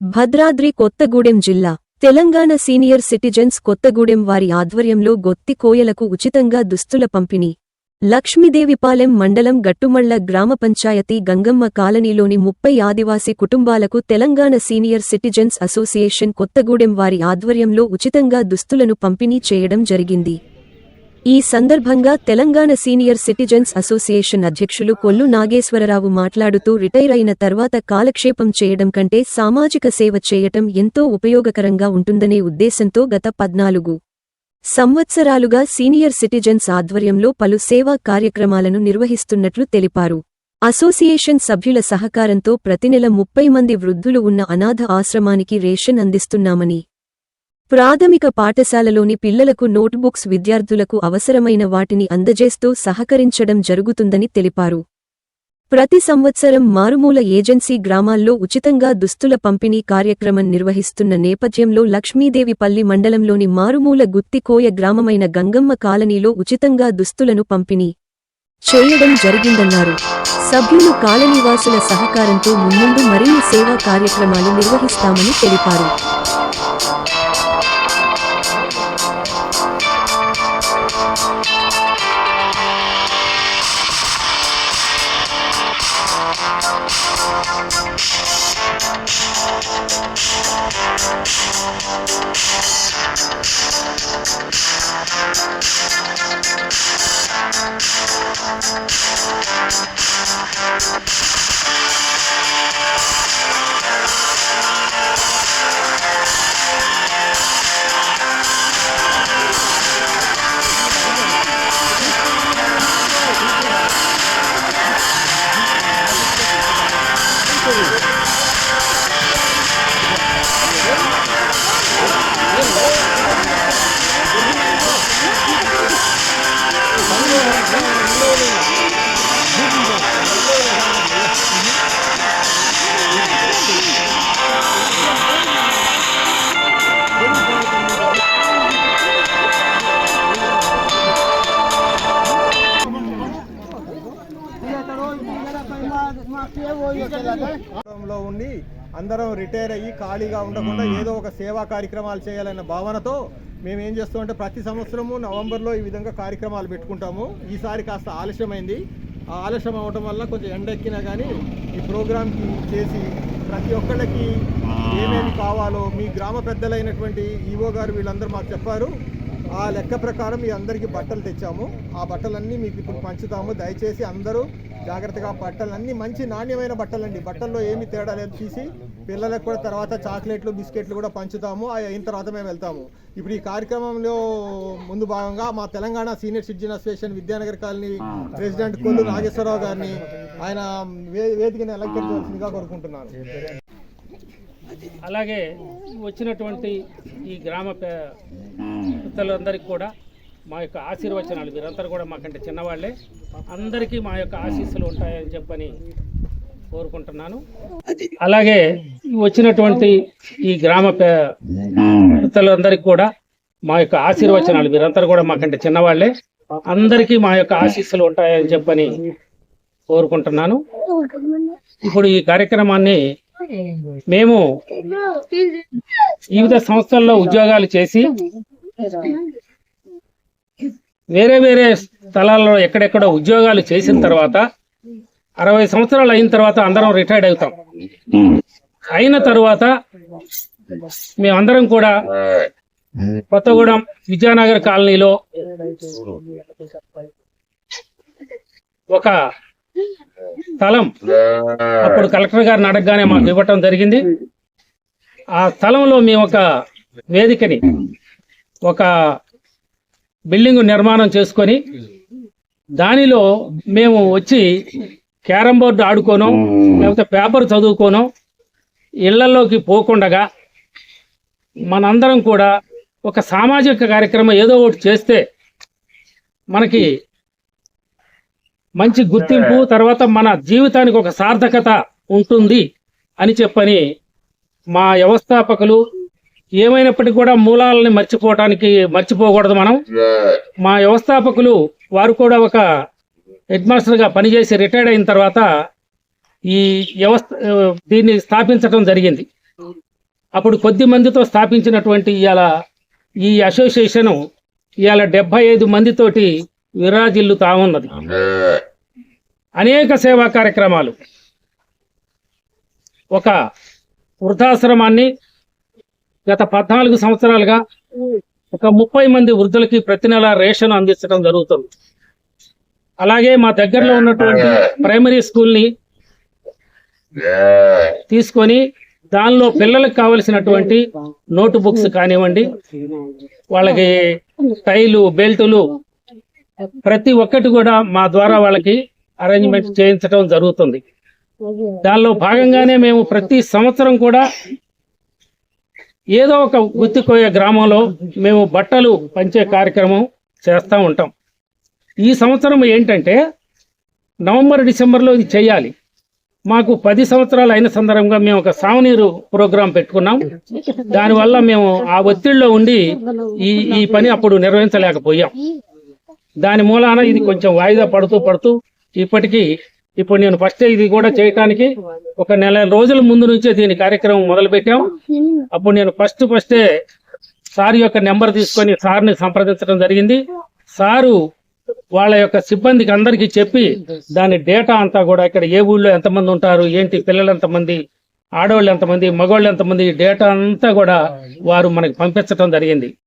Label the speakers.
Speaker 1: భద్రాద్రి కొత్తగూడెం జిల్లా. Telangana senior citizens Kothagudem వారి ఆధ్వర్యంలో గొత్తి కోయలకు ఉచితంగా దుస్తుల పంపిణీ. లక్ష్మీదేవిపాలెం మండలం గట్టుమళ్ళ గ్రామ పంచాయతీ గంగమ్మ కాలనీలోని ముప్పై ఆదివాసీ కుటుంబాలకు Telangana senior citizens association Kothagudem వారి ఆధ్వర్యంలో ఉచితంగా దుస్తులను పంపిణీ చేయడం జరిగింది. ఈ సందర్భంగా తెలంగాణ సీనియర్ సిటిజన్స్ అసోసియేషన్ అధ్యక్షులు కొల్లు నాగేశ్వరరావు మాట్లాడుతూ రిటైర్ అయిన తర్వాత కాలక్షేపం చేయడం కంటే సామాజిక సేవ చేయటం ఎంతో ఉపయోగకరంగా ఉంటుందనే ఉద్దేశంతో గత పద్నాలుగు సంవత్సరాలుగా సీనియర్ సిటిజన్స్ ఆధ్వర్యంలో పలు సేవా కార్యక్రమాలను నిర్వహిస్తున్నట్లు తెలిపారు. అసోసియేషన్ సభ్యుల సహకారంతో ప్రతి నెల ముప్పై మంది వృద్ధులు ఉన్న అనాథ ఆశ్రమానికి రేషన్ అందిస్తున్నామని ప్రాథమిక పాఠశాలలోని పిల్లలకు నోట్బుక్స్ విద్యార్థులకు అవసరమైన వాటిని అందజేస్తూ సహకరించడం జరుగుతుందని తెలిపారు. ప్రతి సంవత్సరం మారుమూల ఏజెన్సీ గ్రామాల్లో ఉచితంగా దుస్తుల పంపిణీ కార్యక్రమం నిర్వహిస్తున్న నేపథ్యంలో లక్ష్మీదేవిపల్లి మండలంలోని మారుమూల గుత్తికోయ గ్రామమైన గంగమ్మ కాలనీలో ఉచితంగా దుస్తులను పంపిణీ చేయడం జరిగిందన్నారు. సభ్యులు కాలనీవాసుల సహకారంతో మున్ముందు మరిన్ని సేవా కార్యక్రమాలు నిర్వహిస్తామని తెలిపారు.
Speaker 2: లో ఉండి అందరం రిటైర్ అయ్యి ఖాళీగా ఉండకుండా ఏదో ఒక సేవా కార్యక్రమాలు చేయాలన్న భావనతో మేము ఏం చేస్తామంటే ప్రతి సంవత్సరము నవంబర్లో ఈ విధంగా కార్యక్రమాలు పెట్టుకుంటాము. ఈసారి కాస్త ఆలస్యమైంది. ఆ ఆలస్యం అవ్వటం వల్ల కొంచెం ఎండెక్కినా కానీ ఈ ప్రోగ్రామ్కి చేసి ప్రతి ఒక్కళ్ళకి ఏమేమి కావాలో మీ గ్రామ పెద్దలైనటువంటి ఈవో గారు వీళ్ళందరూ మాకు చెప్పారు. ఆ లెక్క ప్రకారం మీ అందరికీ బట్టలు తెచ్చాము. ఆ బట్టలన్నీ మీకు ఇప్పుడు పంచుతాము. దయచేసి అందరూ జాగ్రత్తగా బట్టలన్నీ మంచి నాణ్యమైన బట్టలండి. బట్టల్లో ఏమి తేడా లేదు తీసి పిల్లలకు కూడా తర్వాత చాక్లెట్లు బిస్కెట్లు కూడా పంచుతాము. అవి అయిన తర్వాత మేము వెళ్తాము. ఇప్పుడు ఈ కార్యక్రమంలో ముందు భాగంగా మా Telangana senior citizen association Vidyanagar colony president Kollu Nageswara Rao గారిని ఆయన వే వేదికని అలంకరించవలసిందిగా కోరుకుంటున్నాను.
Speaker 3: అలాగే వచ్చినటువంటి ఈ గ్రామ పే- పెద్దలందరికీ కూడా మా యొక్క ఆశీర్వచనాలు మీరందరూ కూడా మాకంటే చిన్నవాళ్ళే. అందరికీ మా యొక్క ఆశీస్సులు ఉంటాయని చెప్పని కోరుకుంటున్నాను. అలాగే వచ్చినటువంటి ఈ గ్రామ పెద్దలందరికీ కూడా మా యొక్క ఆశీర్వచనాలు మీరందరూ కూడా మాకంటే చిన్నవాళ్ళే. అందరికీ మా యొక్క ఆశీస్సులు ఉంటాయని చెప్పని కోరుకుంటున్నాను. ఇప్పుడు ఈ కార్యక్రమాన్ని మేము వివిధ సంస్థల్లో ఉద్యోగాలు చేసి వేరే వేరే స్థలాల్లో ఎక్కడెక్కడో ఉద్యోగాలు చేసిన తర్వాత అరవై సంవత్సరాలు అయిన తర్వాత అందరం రిటైర్డ్ అవుతాం. అయిన తర్వాత మేమందరం కూడా కొత్తగూడెం విజయనగర్ కాలనీలో ఒక స్థలం అప్పుడు కలెక్టర్ గారిని అడగగానే మాకు ఇవ్వటం జరిగింది. ఆ స్థలంలో మేము ఒక వేదికని ఒక బిల్డింగ్ నిర్మాణం చేసుకొని దానిలో మేము వచ్చి క్యారం బోర్డు ఆడుకోను లేకపోతే పేపర్ చదువుకోను ఇళ్ళలోకి పోకుండగా మనందరం కూడా ఒక సామాజిక కార్యక్రమం ఏదో ఒకటి చేస్తే మనకి మంచి గుర్తింపు తర్వాత మన జీవితానికి ఒక సార్థకత ఉంటుంది అని చెప్పని మా వ్యవస్థాపకులు ఏమైనప్పటికీ కూడా మూలాలని మర్చిపోవటానికి మర్చిపోకూడదు మనం. మా వ్యవస్థాపకులు వారు కూడా ఒక హెడ్ మాస్టర్గా పనిచేసి రిటైర్డ్ అయిన తర్వాత ఈ వ్యవస్థ దీన్ని స్థాపించడం జరిగింది. అప్పుడు కొద్ది మందితో స్థాపించినటువంటి ఇవాళ ఈ అసోసియేషను ఇవాళ డెబ్బై ఐదు మందితోటి విరాజిల్లుతా ఉన్నది. అనేక సేవా కార్యక్రమాలు. ఒక వృద్ధాశ్రమాన్ని గత పద్నాలుగు సంవత్సరాలుగా ఒక ముప్పై మంది వృద్ధులకి ప్రతి నెల రేషన్ అందించడం జరుగుతుంది. అలాగే మా దగ్గరలో ఉన్నటువంటి ప్రైమరీ స్కూల్ని తీసుకొని దానిలో పిల్లలకు కావలసినటువంటి నోటు బుక్స్ కానివ్వండి వాళ్ళకి టైలు బెల్టులు ప్రతి ఒక్కటి కూడా మా ద్వారా వాళ్ళకి అరేంజ్మెంట్ చేయించడం జరుగుతుంది. దానిలో భాగంగానే మేము ప్రతి సంవత్సరం కూడా ఏదో ఒక గుత్తికోయ గ్రామంలో మేము బట్టలు పంచే కార్యక్రమం చేస్తూ ఉంటాం. ఈ సంవత్సరం ఏంటంటే నవంబర్ డిసెంబర్లో ఇది చేయాలి. మాకు పది సంవత్సరాలు అయిన సందర్భంగా మేము ఒక సావనీరు ప్రోగ్రాం పెట్టుకున్నాం. దానివల్ల మేము ఆ ఒత్తిడిలో ఉండి ఈ ఈ పని అప్పుడు నిర్వహించలేకపోయాం. దాని మూలాన ఇది కొంచెం వాయిదా పడుతూ పడుతూ ఇప్పటికీ ఇప్పుడు నేను ఫస్ట్ ఇది కూడా చేయటానికి ఒక నెల రోజుల ముందు నుంచే దీని కార్యక్రమం మొదలు పెట్టాం అప్పుడు నేను ఫస్ట్ ఫస్టే సార్ యొక్క నెంబర్ తీసుకొని సార్ని సంప్రదించడం జరిగింది. సారు వాళ్ళ యొక్క సిబ్బందికి అందరికీ చెప్పి దాని డేటా అంతా కూడా ఇక్కడ ఏ ఊళ్ళో ఎంతమంది ఉంటారు ఏంటి పిల్లలు ఎంతమంది ఆడవాళ్ళు ఎంతమంది మగవాళ్ళు ఎంతమంది డేటా అంతా కూడా వారు మనకి పంపించడం జరిగింది.